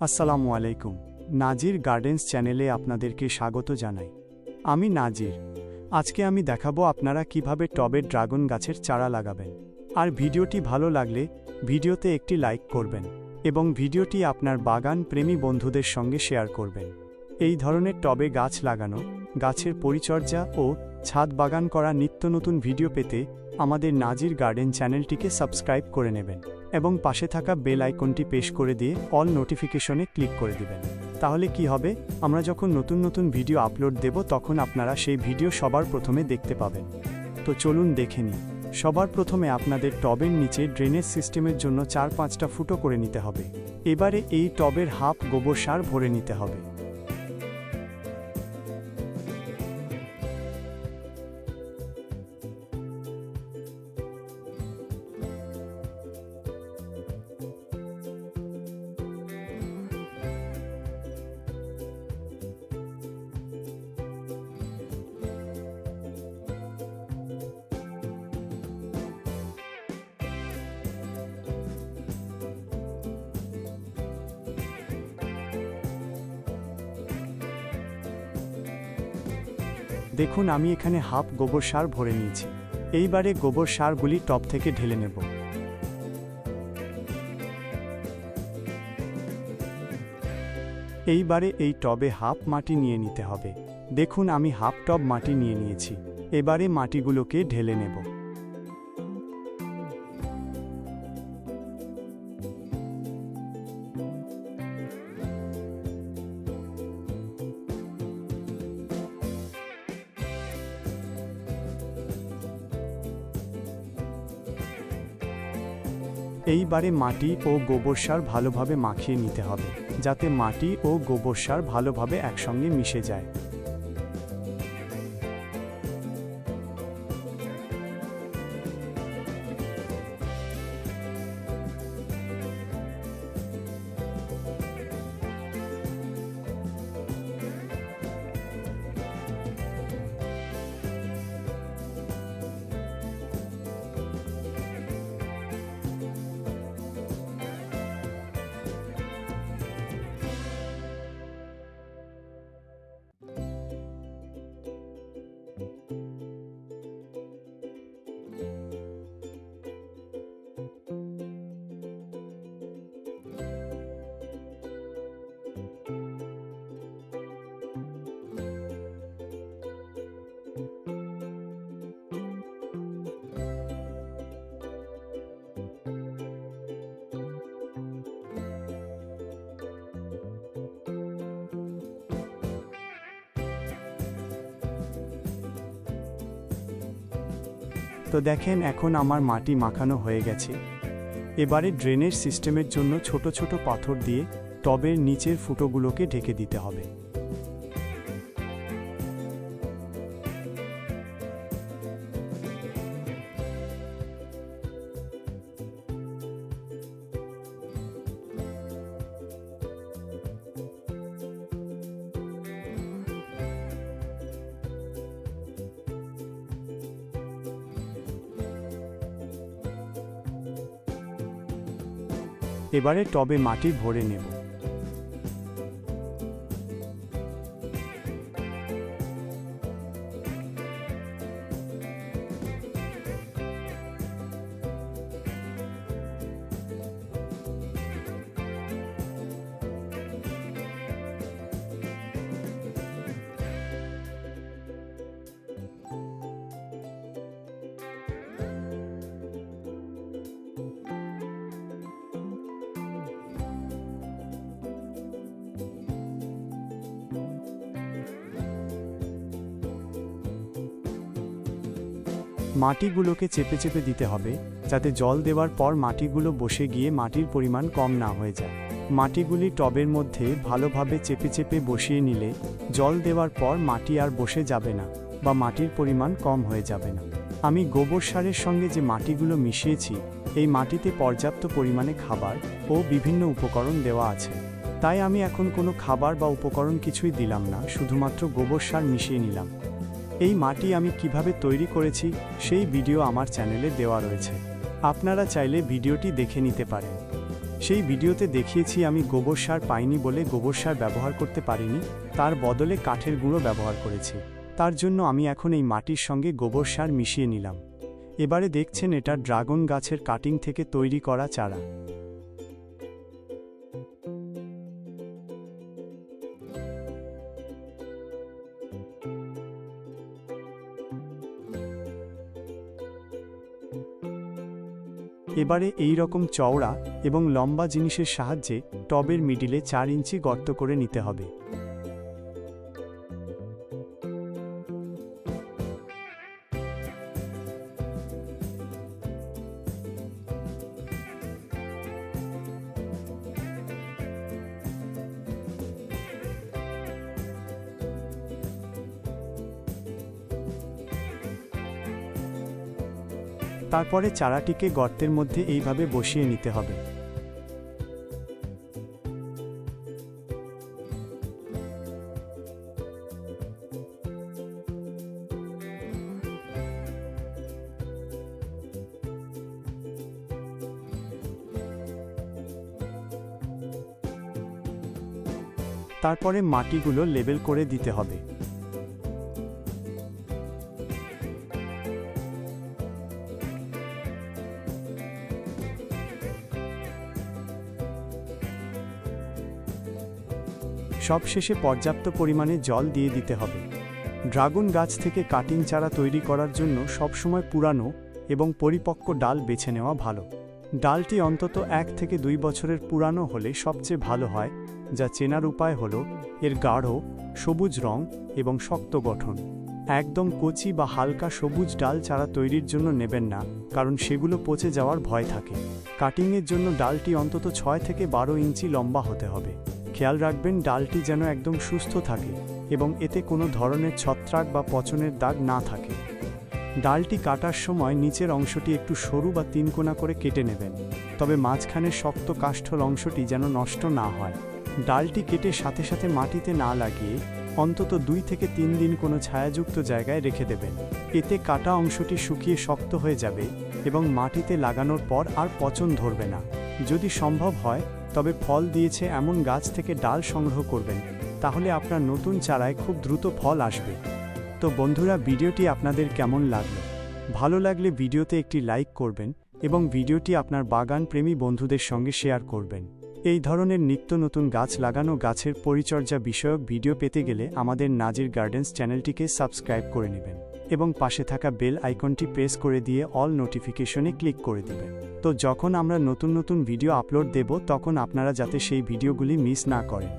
আসসালামু আলাইকুম। নাজির গার্ডেন্স চ্যানেলে আপনাদেরকে স্বাগত জানাই। আমি নাজির। আজকে আমি দেখাবো আপনারা কীভাবে টবে ড্রাগন গাছের চারা লাগাবেন। আর ভিডিওটি ভালো লাগলে ভিডিওতে একটি লাইক করবেন এবং ভিডিওটি আপনার বাগান প্রেমী বন্ধুদের সঙ্গে শেয়ার করবেন। এই ধরনের টবে গাছ লাগানো, গাছের পরিচর্যা ও ছাদ বাগান করা নিত্য নতুন ভিডিও পেতে আমাদের নাজির গার্ডেন চ্যানেলটিকে সাবস্ক্রাইব করে নেবেন। এবং পাশে থাকা বেল আইকনটি পেশ করে দিয়ে অল নোটিফিকেশনে ক্লিক করে দিবেন। তাহলে কি হবে? আমরা যখন নতুন নতুন ভিডিও আপলোড দেব, তখন আপনারা সেই ভিডিও সবার প্রথমে দেখতে পাবেন। তো চলুন দেখে নিই। সবার প্রথমে আপনাদের টবের নিচে ড্রেনেজ সিস্টেমের জন্য চার পাঁচটা ফুটো করে নিতে হবে। এবারে এই টবের হাফ গোবর সার ভরে নিতে হবে। দেখুন আমি এখানে হাফ গোবর সার ভরে নিয়েছি। এইবারে গোবর সারগুলি টপ থেকে ঢেলে নেব। এইবারে এই টবে হাফ মাটি নিয়ে নিতে হবে। দেখুন আমি হাফ টব মাটি নিয়ে নিয়েছি। এবারে মাটিগুলোকে ঢেলে নেব। এইবারে মাটি ও গোবর সার ভালোভাবে মাখিয়ে নিতে হবে, যাতে মাটি ও গোবর সার ভালোভাবে একসঙ্গে মিশে যায়। তো দেখেন এখন আমার মাটি মাখানো হয়ে গেছে। এবারে ড্রেনের সিস্টেমের জন্য ছোট ছোট পাথর দিয়ে টবের নিচের ফুটোগুলোকে ঢেকে দিতে হবে। এবারে টবে মাটি ভরে নেব। মাটিগুলোকে চেপে চেপে দিতে হবে, যাতে জল দেওয়ার পর মাটিগুলো বসে গিয়ে মাটির পরিমাণ কম না হয়ে যায়। মাটিগুলি টবের মধ্যে ভালোভাবে চেপে চেপে বসিয়ে নিলে জল দেওয়ার পর মাটি আর বসে যাবে না বা মাটির পরিমাণ কম হয়ে যাবে না। আমি গোবর সারের সঙ্গে যে মাটিগুলো মিশিয়েছি, এই মাটিতে পর্যাপ্ত পরিমাণে খাবার ও বিভিন্ন উপকরণ দেওয়া আছে। তাই আমি এখন কোনো খাবার বা উপকরণ কিছুই দিলাম না, শুধুমাত্র গোবর সার মিশিয়ে নিলাম। এই মাটি আমি কীভাবে তৈরি করেছি, সেই ভিডিও আমার চ্যানেলে দেওয়া রয়েছে। আপনারা চাইলে ভিডিওটি দেখে নিতে পারেন। সেই ভিডিওতে দেখিয়েছি আমি গোবর সার পাইনি বলে গোবর সার ব্যবহার করতে পারিনি, তার বদলে কাঠের গুঁড়ো ব্যবহার করেছি। তার জন্য আমি এখন এই মাটির সঙ্গে গোবর সার মিশিয়ে নিলাম। এবারে দেখছেন এটা ড্রাগন গাছের কাটিং থেকে তৈরি করা চারা। এবারে এই রকম চওড়া এবং লম্বা জিনিসের সাহায্যে টবের মিডিলে চার ইঞ্চি গর্ত করে নিতে হবে। তারপরে চারাটিকে গর্তের মধ্যে এইভাবে বসিয়ে নিতে হবে। তারপরে মাটিগুলো লেবেল করে দিতে হবে। সবশেষে পর্যাপ্ত পরিমাণে জল দিয়ে দিতে হবে। ড্রাগন গাছ থেকে কাটিং চারা তৈরি করার জন্য সবসময় পুরানো এবং পরিপক্ক ডাল বেছে নেওয়া ভালো। ডালটি অন্তত এক থেকে দুই বছরের পুরানো হলে সবচেয়ে ভালো হয়, যা চেনার উপায় হল এর গাঢ়, সবুজ রং এবং শক্ত গঠন। একদম কচি বা হালকা সবুজ ডাল চারা তৈরির জন্য নেবেন না, কারণ সেগুলো পচে যাওয়ার ভয় থাকে। কাটিংয়ের জন্য ডালটি অন্তত ছয় থেকে বারো ইঞ্চি লম্বা হতে হবে। খেয়াল রাখবেন ডালটি যেন একদম সুস্থ থাকে এবং এতে কোনো ধরনের ছত্রাক বা পচনের দাগ না থাকে। ডালটি কাটার সময় নিচের অংশটি একটু সরু বা তিনকোনা করে কেটে নেবেন, তবে মাঝখানের শক্ত কাষ্ঠল অংশটি যেন নষ্ট না হয়। ডালটি কেটে সাথে সাথে মাটিতে না লাগিয়ে অন্তত দুই থেকে তিন দিন কোনো ছায়াযুক্ত জায়গায় রেখে দেবেন। এতে কাটা অংশটি শুকিয়ে শক্ত হয়ে যাবে এবং মাটিতে লাগানোর পর আর পচন ধরবে না। যদি সম্ভব হয় তবে ফল দিয়েছে এমন গাছ থেকে ডাল সংগ্রহ করবেন, তাহলে আপনার নতুন চারায় খুব দ্রুত ফল আসবে। তো বন্ধুরা, ভিডিওটি আপনাদের কেমন লাগল? ভালো লাগলে ভিডিওতে একটি লাইক করবেন এবং ভিডিওটি আপনার বাগান প্রেমী বন্ধুদের সঙ্গে শেয়ার করবেন। এই ধরনের নিত্য নতুন গাছ লাগানো গাছের পরিচর্যা বিষয়ক ভিডিও পেতে গেলে আমাদের নাজির গার্ডেন্স চ্যানেলটিকে সাবস্ক্রাইব করে নেবেন। এবং পাশে থাকা বেল আইকনটি প্রেস করে দিয়ে অল নোটিফিকেশনে ক্লিক করে দিবেন তো যখন আমরা নতুন নতুন ভিডিও আপলোড দেব, তখন আপনারা যাতে সেই ভিডিওগুলি মিস না করেন।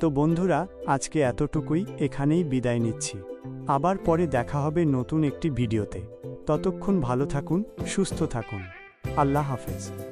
তো বন্ধুরা, আজকে এতটুকুই, এখানেই বিদায় নিচ্ছি। আবার পরে দেখা হবে নতুন একটি ভিডিওতে। ততক্ষণ ভালো থাকুন, সুস্থ থাকুন। আল্লাহ হাফেজ।